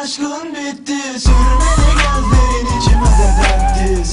aşkın bitti Sürmeli gözlerin içime de dertti